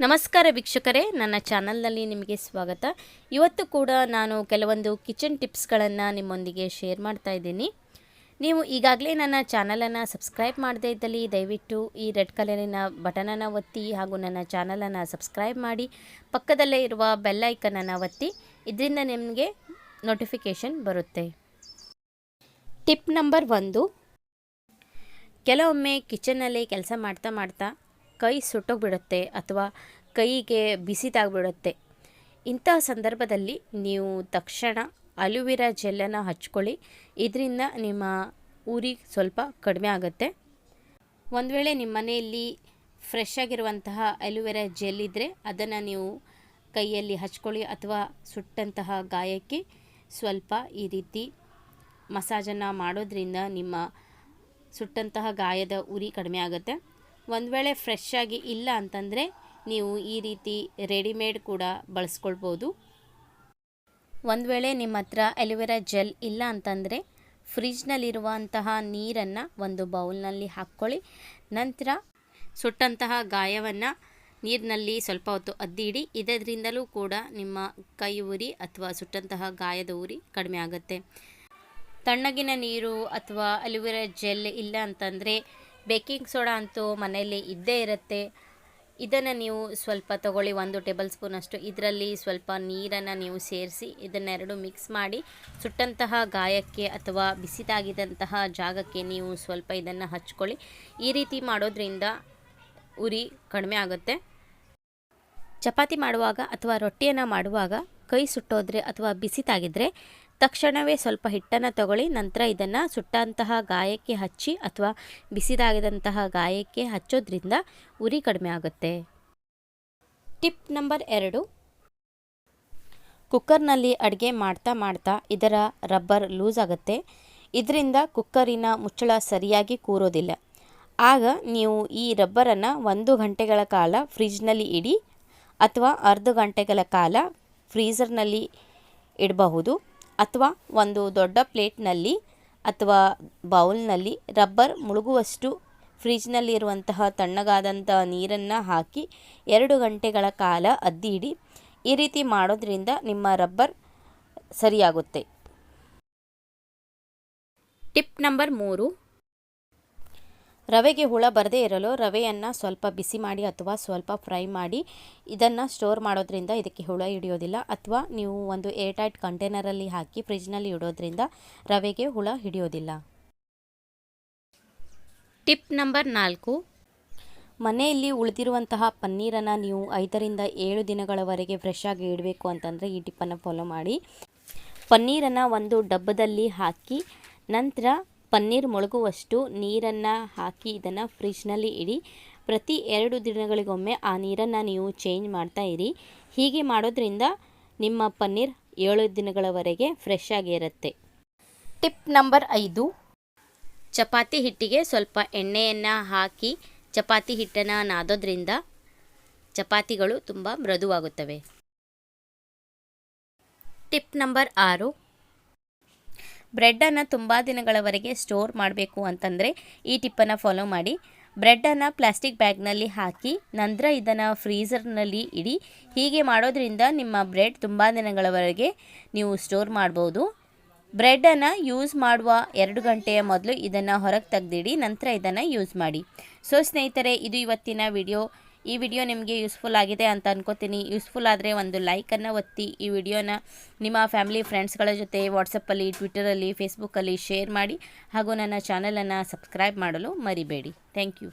ನಮಸ್ಕಾರ ವೀಕ್ಷಕರೇ, ನನ್ನ ಚಾನಲ್ನಲ್ಲಿ ನಿಮಗೆ ಸ್ವಾಗತ. ಇವತ್ತು ಕೂಡ ನಾನು ಕೆಲವೊಂದು ಕಿಚನ್ ಟಿಪ್ಸ್ಗಳನ್ನು ನಿಮ್ಮೊಂದಿಗೆ ಶೇರ್ ಮಾಡ್ತಾ ಇದ್ದೀನಿ. ನೀವು ಈಗಾಗಲೇ ನನ್ನ ಚಾನಲನ್ನು ಸಬ್ಸ್ಕ್ರೈಬ್ ಮಾಡದೇ ಇದ್ದಲ್ಲಿ ದಯವಿಟ್ಟು ಈ ರೆಡ್ ಕಲರಿನ ಬಟನನ್ನು ಒತ್ತಿ ಹಾಗೂ ನನ್ನ ಚಾನಲನ್ನು ಸಬ್ಸ್ಕ್ರೈಬ್ ಮಾಡಿ, ಪಕ್ಕದಲ್ಲೇ ಇರುವ ಬೆಲ್ಲೈಕನನ್ನು ಒತ್ತಿ, ಇದರಿಂದ ನಿಮಗೆ ನೋಟಿಫಿಕೇಷನ್ ಬರುತ್ತೆ. ಟಿಪ್ ನಂಬರ್ ಒಂದು, ಕೆಲವೊಮ್ಮೆ ಕಿಚನಲ್ಲಿ ಕೆಲಸ ಮಾಡ್ತಾ ಮಾಡ್ತಾ ಕೈ ಸುಟ್ಟೋಗ್ಬಿಡುತ್ತೆ ಅಥವಾ ಕೈಗೆ ಬಿಸಿದಾಗ್ಬಿಡುತ್ತೆ ಇಂತಹ ಸಂದರ್ಭದಲ್ಲಿ ನೀವು ತಕ್ಷಣ ಅಲುವಿರಾ ಜೆಲ್ಲನ್ನು ಹಚ್ಕೊಳ್ಳಿ. ಇದರಿಂದ ನಿಮ್ಮ ಉರಿ ಸ್ವಲ್ಪ ಕಡಿಮೆ ಆಗುತ್ತೆ. ಒಂದು ವೇಳೆ ನಿಮ್ಮ ಮನೆಯಲ್ಲಿ ಫ್ರೆಶ್ ಆಗಿರುವಂತಹ ಅಲುವೆರಾ ಜೆಲ್ ಇದ್ದರೆ ಅದನ್ನು ನೀವು ಕೈಯಲ್ಲಿ ಹಚ್ಕೊಳ್ಳಿ ಅಥವಾ ಸುಟ್ಟಂತಹ ಗಾಯಕ್ಕೆ ಸ್ವಲ್ಪ ಈ ರೀತಿ ಮಸಾಜನ್ನು ಮಾಡೋದ್ರಿಂದ ನಿಮ್ಮ ಸುಟ್ಟಂತಹ ಗಾಯದ ಉರಿ ಕಡಿಮೆ ಆಗುತ್ತೆ. ಒಂದು ವೇಳೆ ಫ್ರೆಶ್ ಆಗಿ ಇಲ್ಲ ಅಂತಂದರೆ ನೀವು ಈ ರೀತಿ ರೆಡಿಮೇಡ್ ಕೂಡ ಬಳಸ್ಕೊಳ್ಬೋದು. ಒಂದು ವೇಳೆ ನಿಮ್ಮ ಹತ್ರ ಅಲೋವೆರಾ ಜೆಲ್ ಇಲ್ಲ ಅಂತಂದರೆ ಫ್ರಿಜ್ನಲ್ಲಿರುವಂತಹ ನೀರನ್ನು ಒಂದು ಬೌಲ್ನಲ್ಲಿ ಹಾಕ್ಕೊಳ್ಳಿ. ನಂತರ ಸುಟ್ಟಂತಹ ಗಾಯವನ್ನು ನೀರಿನಲ್ಲಿ ಸ್ವಲ್ಪ ಹೊತ್ತು ಅದ್ದಿಡಿ. ಇದರಿಂದಲೂ ಕೂಡ ನಿಮ್ಮ ಕೈ ಉರಿ ಅಥವಾ ಸುಟ್ಟಂತಹ ಗಾಯದ ಉರಿ ಕಡಿಮೆ ಆಗುತ್ತೆ. ತಣ್ಣಗಿನ ನೀರು ಅಥವಾ ಅಲೋವೆರಾ ಜೆಲ್ ಇಲ್ಲ ಅಂತಂದರೆ ಬೇಕಿಂಗ್ ಸೋಡಾ ಅಂತೂ ಮನೆಯಲ್ಲಿ ಇದ್ದೇ ಇರುತ್ತೆ. ಇದನ್ನು ನೀವು ಸ್ವಲ್ಪ ತಗೊಳ್ಳಿ, ಒಂದು ಟೇಬಲ್ ಸ್ಪೂನಷ್ಟು ಇದರಲ್ಲಿ ಸ್ವಲ್ಪ ನೀರನ್ನು ನೀವು ಸೇರಿಸಿ ಇದನ್ನೆರಡು ಮಿಕ್ಸ್ ಮಾಡಿ, ಸುಟ್ಟಂತಹ ಗಾಯಕ್ಕೆ ಅಥವಾ ಬಿಸಿದಾಗಿದ್ದಂತಹ ಜಾಗಕ್ಕೆ ನೀವು ಸ್ವಲ್ಪ ಇದನ್ನು ಹಚ್ಕೊಳ್ಳಿ. ಈ ರೀತಿ ಮಾಡೋದ್ರಿಂದ ಉರಿ ಕಡಿಮೆ ಆಗುತ್ತೆ. ಚಪಾತಿ ಮಾಡುವಾಗ ಅಥವಾ ರೊಟ್ಟಿಯನ್ನು ಮಾಡುವಾಗ ಕೈ ಸುಟ್ಟೋದ್ರೆ ಅಥವಾ ಬಿಸಿತಾಗಿದ್ದರೆ ತಕ್ಷಣವೇ ಸ್ವಲ್ಪ ಹಿಟ್ಟನ್ನು ತಗೊಳ್ಳಿ, ನಂತರ ಇದನ್ನು ಸುಟ್ಟಂತಹ ಗಾಯಕ್ಕೆ ಹಚ್ಚಿ ಅಥವಾ ಬಿಸಿದಾಗಿದಂತಹ ಗಾಯಕ್ಕೆ ಹಚ್ಚೋದ್ರಿಂದ ಉರಿ ಕಡಿಮೆ ಆಗುತ್ತೆ. ಟಿಪ್ ನಂಬರ್ ಎರಡು. ಕುಕ್ಕರ್ನಲ್ಲಿ ಅಡುಗೆ ಮಾಡ್ತಾ ಮಾಡ್ತಾ ಇದರ ರಬ್ಬರ್ ಲೂಸ್ ಆಗುತ್ತೆ. ಇದರಿಂದ ಕುಕ್ಕರಿನ ಮುಚ್ಚಳ ಸರಿಯಾಗಿ ಕೂರೋದಿಲ್ಲ. ಆಗ ನೀವು ಈ ರಬ್ಬರನ್ನು ಒಂದು ಗಂಟೆಗಳ ಕಾಲ ಫ್ರಿಜ್ನಲ್ಲಿ ಇಡಿ ಅಥವಾ ಅರ್ಧ ಗಂಟೆಗಳ ಕಾಲ ಫ್ರೀಝರ್ನಲ್ಲಿ ಇಡಬಹುದು. ಅಥವಾ ಒಂದು ದೊಡ್ಡ ಪ್ಲೇಟ್ನಲ್ಲಿ ಅಥವಾ ಬೌಲ್ನಲ್ಲಿ ರಬ್ಬರ್ ಮುಳುಗುವಷ್ಟು ಫ್ರಿಜ್ನಲ್ಲಿರುವಂತಹ ತಣ್ಣಗಾದಂಥ ನೀರನ್ನು ಹಾಕಿ ಎರಡು ಗಂಟೆಗಳ ಕಾಲ ಅದ್ದಿಡಿ. ಈ ರೀತಿ ಮಾಡೋದ್ರಿಂದ ನಿಮ್ಮ ರಬ್ಬರ್ ಸರಿಯಾಗುತ್ತೆ. ಟಿಪ್ ನಂಬರ್ ಮೂರು. ರವೆಗೆ ಹುಳ ಬರದೇ ಇರಲು ರವೆಯನ್ನು ಸ್ವಲ್ಪ ಬಿಸಿ ಮಾಡಿ ಅಥವಾ ಸ್ವಲ್ಪ ಫ್ರೈ ಮಾಡಿ ಇದನ್ನು ಸ್ಟೋರ್ ಮಾಡೋದ್ರಿಂದ ಇದಕ್ಕೆ ಹುಳ ಹಿಡಿಯೋದಿಲ್ಲ. ಅಥವಾ ನೀವು ಒಂದು ಏರ್ಟೈಟ್ ಕಂಟೈನರಲ್ಲಿ ಹಾಕಿ ಫ್ರಿಜ್ನಲ್ಲಿ ಇಡೋದ್ರಿಂದ ರವೆಗೆ ಹುಳ ಹಿಡಿಯೋದಿಲ್ಲ. ಟಿಪ್ ನಂಬರ್ ನಾಲ್ಕು. ಮನೆಯಲ್ಲಿ ಉಳಿದಿರುವಂತಹ ಪನ್ನೀರನ್ನು ನೀವು ಐದರಿಂದ ಏಳು ದಿನಗಳವರೆಗೆ ಫ್ರೆಶ್ ಆಗಿ ಇಡಬೇಕು ಅಂತಂದರೆ ಈ ಟಿಪ್ಪನ್ನು ಫಾಲೋ ಮಾಡಿ. ಪನ್ನೀರನ್ನು ಒಂದು ಡಬ್ಬದಲ್ಲಿ ಹಾಕಿ ನಂತರ ಪನ್ನೀರ್ ಮೊಳಗುವಷ್ಟು ನೀರನ್ನು ಹಾಕಿ ಇದನ್ನು ಫ್ರಿಜ್ನಲ್ಲಿ ಇಡಿ. ಪ್ರತಿ ಎರಡು ದಿನಗಳಿಗೊಮ್ಮೆ ಆ ನೀರನ್ನು ನೀವು ಚೇಂಜ್ ಮಾಡ್ತಾ ಇರಿ. ಹೀಗೆ ಮಾಡೋದ್ರಿಂದ ನಿಮ್ಮ ಪನ್ನೀರ್ ಏಳು ದಿನಗಳವರೆಗೆ ಫ್ರೆಶ್ ಆಗಿರುತ್ತೆ ಟಿಪ್ ನಂಬರ್ ಐದು. ಚಪಾತಿ ಹಿಟ್ಟಿಗೆ ಸ್ವಲ್ಪ ಎಣ್ಣೆಯನ್ನು ಹಾಕಿ ಚಪಾತಿ ಹಿಟ್ಟನ್ನು ನಾದೋದ್ರಿಂದ ಚಪಾತಿಗಳು ತುಂಬ ಮೃದುವಾಗುತ್ತವೆ. ಟಿಪ್ ನಂಬರ್ ಆರು. ಬ್ರೆಡ್ಡನ್ನು ತುಂಬ ದಿನಗಳವರೆಗೆ ಸ್ಟೋರ್ ಮಾಡಬೇಕು ಅಂತಂದರೆ ಈ ಟಿಪ್ಪನ್ನು ಫಾಲೋ ಮಾಡಿ. ಬ್ರೆಡ್ಡನ್ನು ಪ್ಲಾಸ್ಟಿಕ್ ಬ್ಯಾಗ್ನಲ್ಲಿ ಹಾಕಿ, ನಂತರ ಇದನ್ನು ಫ್ರೀಝರ್ನಲ್ಲಿ ಇಡಿ. ಹೀಗೆ ಮಾಡೋದ್ರಿಂದ ನಿಮ್ಮ ಬ್ರೆಡ್ ತುಂಬ ದಿನಗಳವರೆಗೆ ನೀವು ಸ್ಟೋರ್ ಮಾಡ್ಬೋದು. ಬ್ರೆಡ್ಡನ್ನು ಯೂಸ್ ಮಾಡುವ ಎರಡು ಗಂಟೆಯ ಮೊದಲು ಇದನ್ನು ಹೊರಗೆ ತೆಗೆದಿಡಿ, ನಂತರ ಇದನ್ನು ಯೂಸ್ ಮಾಡಿ. ಸೊ ಸ್ನೇಹಿತರೆ, ಇದು ಇವತ್ತಿನ ವಿಡಿಯೋ. ಈ ವಿಡಿಯೋ ನಿಮಗೆ ಯೂಸ್ಫುಲ್ ಆಗಿದೆ ಅಂತ ಅನ್ಕೋತೀನಿ. ಯೂಸ್ಫುಲ್ ಆದರೆ ಒಂದು ಲೈಕನ್ನು ಒತ್ತಿ ಈ ವಿಡಿಯೋನ ನಿಮ್ಮ ಫ್ಯಾಮಿಲಿ ಫ್ರೆಂಡ್ಸ್ಗಳ ಜೊತೆ ವಾಟ್ಸಪ್ಪಲ್ಲಿ ಟ್ವಿಟರಲ್ಲಿ ಫೇಸ್ಬುಕ್ಕಲ್ಲಿ ಶೇರ್ ಮಾಡಿ ಹಾಗೂ ನನ್ನ ಚಾನಲನ್ನು ಸಬ್ಸ್ಕ್ರೈಬ್ ಮಾಡಲು ಮರಿಬೇಡಿ. Thank you